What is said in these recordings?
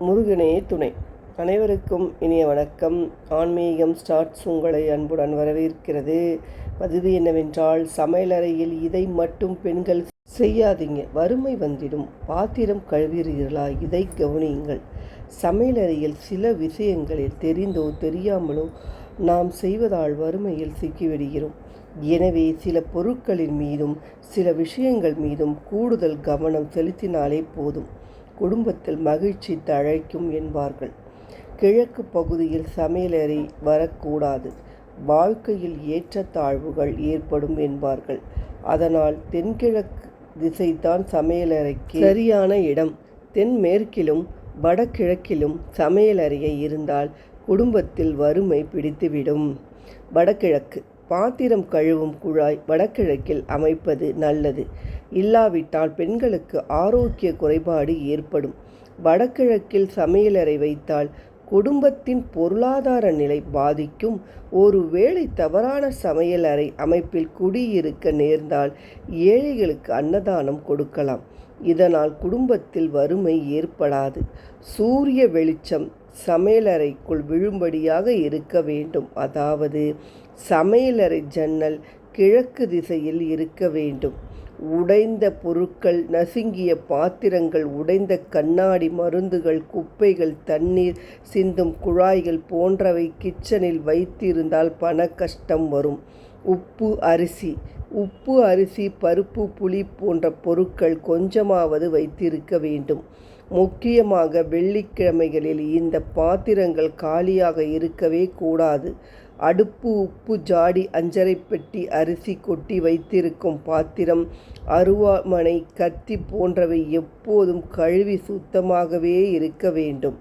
முருகனே துணை. அனைவருக்கும் இனிய வணக்கம். ஆன்மீகம் ஸ்டார்ட்ஸ் உங்களை அன்புடன் வரவேற்கிறது. பதிவு என்னவென்றால் சமையலறையில் இதை மட்டும் பெண்கள் செய்யாதீங்க. வறுமை வந்திடும். பாத்திரம் கழுவீர்களா இதை கவனியுங்கள். சமையலறையில் சில விஷயங்களில் தெரிந்தோ தெரியாமலோ நாம் செய்வதால் வறுமையில் சிக்கிவிடுகிறோம். எனவே சில பொருட்களின் மீதும் சில விஷயங்கள் மீதும் கூடுதல் கவனம் செலுத்தினாலே போதும். குடும்பத்தில் மகிழ்ச்சி தழைக்கும் என்பார்கள். கிழக்கு பகுதியில் சமையலறை வரக்கூடாது. வாழ்க்கையில் ஏற்றத்தாழ்வுகள் ஏற்படும் என்பார்கள். அதனால் தென்கிழக்கு திசைதான் சமையலறைக்கு சரியான இடம். தென்மேற்கிலும் வடகிழக்கிலும் சமையலறையை இருந்தால் குடும்பத்தில் வறுமை பிடித்துவிடும். வடகிழக்கு பாத்திரம் கழுவும் குழாய் வடகிழக்கில் அமைப்பது நல்லது. இல்லாவிட்டால் பெண்களுக்கு ஆரோக்கிய குறைபாடு ஏற்படும். வடகிழக்கில் சமையலறை வைத்தால் குடும்பத்தின் பொருளாதார நிலை பாதிக்கும். ஒருவேளை தவறான சமையலறை அமைப்பில் குடியிருக்க நேர்ந்தால் ஏழைகளுக்கு அன்னதானம் கொடுக்கலாம். இதனால் குடும்பத்தில் வறுமை ஏற்படாது. சூரிய வெளிச்சம் சமையலறைக்குள் விழும்படியாக இருக்க வேண்டும். அதாவது சமையலறை ஜன்னல் கிழக்கு திசையில் இருக்க வேண்டும். உடைந்த பொருட்கள் நசுங்கிய பாத்திரங்கள் உடைந்த கண்ணாடி மருந்துகள் குப்பைகள் தண்ணீர் சிந்தும் குழாய்கள் போன்றவை கிச்சனில் வைத்திருந்தால் பண கஷ்டம் வரும். உப்பு அரிசி. உப்பு அரிசி பருப்பு புளி போன்ற பொருட்கள் கொஞ்சமாவது வைத்திருக்க வேண்டும். முக்கியமாக வெள்ளிக்கிழமைகளில் இந்த பாத்திரங்கள் காலியாக இருக்கவே கூடாது. அடுப்பு உப்பு ஜாடி அஞ்சரை பெட்டி அரிசி கொட்டி வைத்திருக்கும் பாத்திரம் அருவாமனை கத்தி போன்றவை எப்போதும் கழுவி சுத்தமாகவே இருக்க வேண்டும்.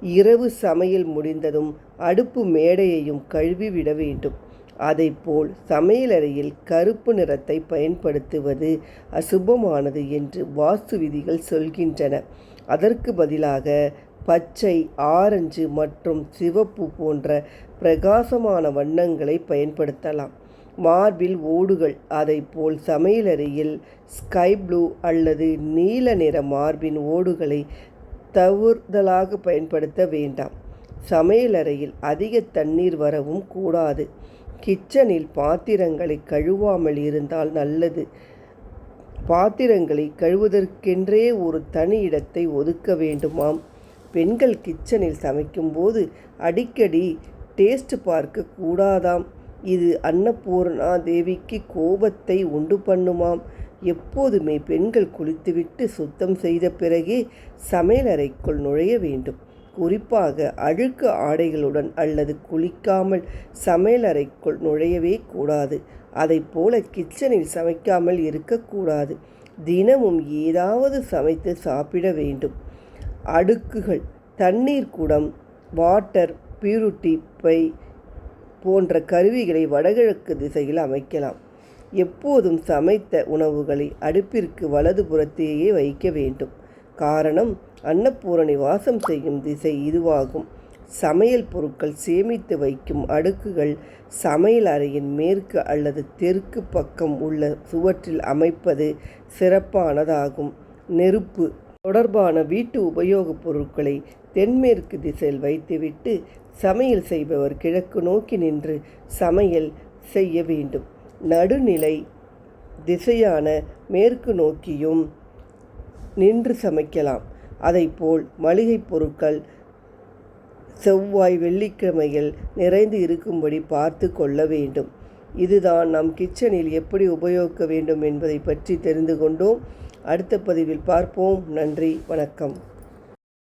இரவு சமையல் முடிந்ததும் அடுப்பு மேடையையும் கழுவி விட வேண்டும். அதைப்போல் சமையலறையில் கருப்பு நிறத்தை பயன்படுத்துவது அசுபமானது என்று வாஸ்து விதிகள் சொல்கின்றன. அதற்கு பதிலாக பச்சை ஆரஞ்சு மற்றும் சிவப்பு போன்ற பிரகாசமான வண்ணங்களை பயன்படுத்தலாம். மார்பில் ஓடுகள் அதை போல் சமையலறையில் ஸ்கை ப்ளூ அல்லது நீல நிற மார்பின் ஓடுகளை தவறுதலாக பயன்படுத்த வேண்டாம். சமையலறையில் அதிக தண்ணீர் வரவும் கூடாது. கிச்சனில் பாத்திரங்களை கழுவாமல் இருந்தால் நல்லது. பாத்திரங்களை கழுவதற்கென்றே ஒரு தனி இடத்தை ஒதுக்க வேண்டுமாம். பெண்கள் கிச்சனில் சமைக்கும்போது அடிக்கடி டேஸ்ட் பார்க்க கூடாதாம். இது அன்னபூர்ணா தேவிக்கு கோபத்தை உண்டு பண்ணுமாம். எப்போதுமே பெண்கள் குளித்துவிட்டு சுத்தம் செய்த பிறகே சமையலறைக்குள் நுழைய வேண்டும். குறிப்பாக அழுக்கு ஆடைகளுடன் அல்லது குளிக்காமல் சமையலறைக்குள் நுழையவே கூடாது. அதை போல கிச்சனில் சமைக்காமல் இருக்கக்கூடாது. தினமும் ஏதாவது சமைத்து சாப்பிட வேண்டும். அடுக்குகள் தண்ணீர் குடம் வாட்டர் பியூரிட்டி பை போன்ற கருவிகளை வடகிழக்கு திசையில் அமைக்கலாம். எப்போதும் சமைத்த உணவுகளை அடுப்பிற்கு வலதுபுறத்தேயே வைக்க வேண்டும். காரணம் அன்னபூரணி வாசம் செய்யும் திசை இதுவாகும். சமையல் பொருட்கள் சேமித்து வைக்கும் அடுக்குகள் சமையல் அறையின் மேற்கு அல்லது தெற்கு பக்கம் உள்ள சுவற்றில் அமைப்பது சிறப்பானதாகும். நெருப்பு தொடர்பான வீட்டு உபயோகப் பொருட்களை தென்மேற்கு திசையில் வைத்துவிட்டு சமையல் செய்பவர் கிழக்கு நோக்கி நின்று சமையல் செய்ய வேண்டும். நடுநிலை திசையான மேற்கு நோக்கியும் நின்று சமைக்கலாம். அதைப்போல் மளிகை பொருட்கள் செவ்வாய் வெள்ளிக்கிழமைகள் நிறைந்து இருக்கும்படி பார்த்து கொள்ள வேண்டும். இதுதான் நம் கிச்சனில் எப்படி உபயோகிக்க வேண்டும் என்பதை பற்றி தெரிந்து கொண்டோம். அடுத்த பதிவில் பார்ப்போம். நன்றி. வணக்கம்.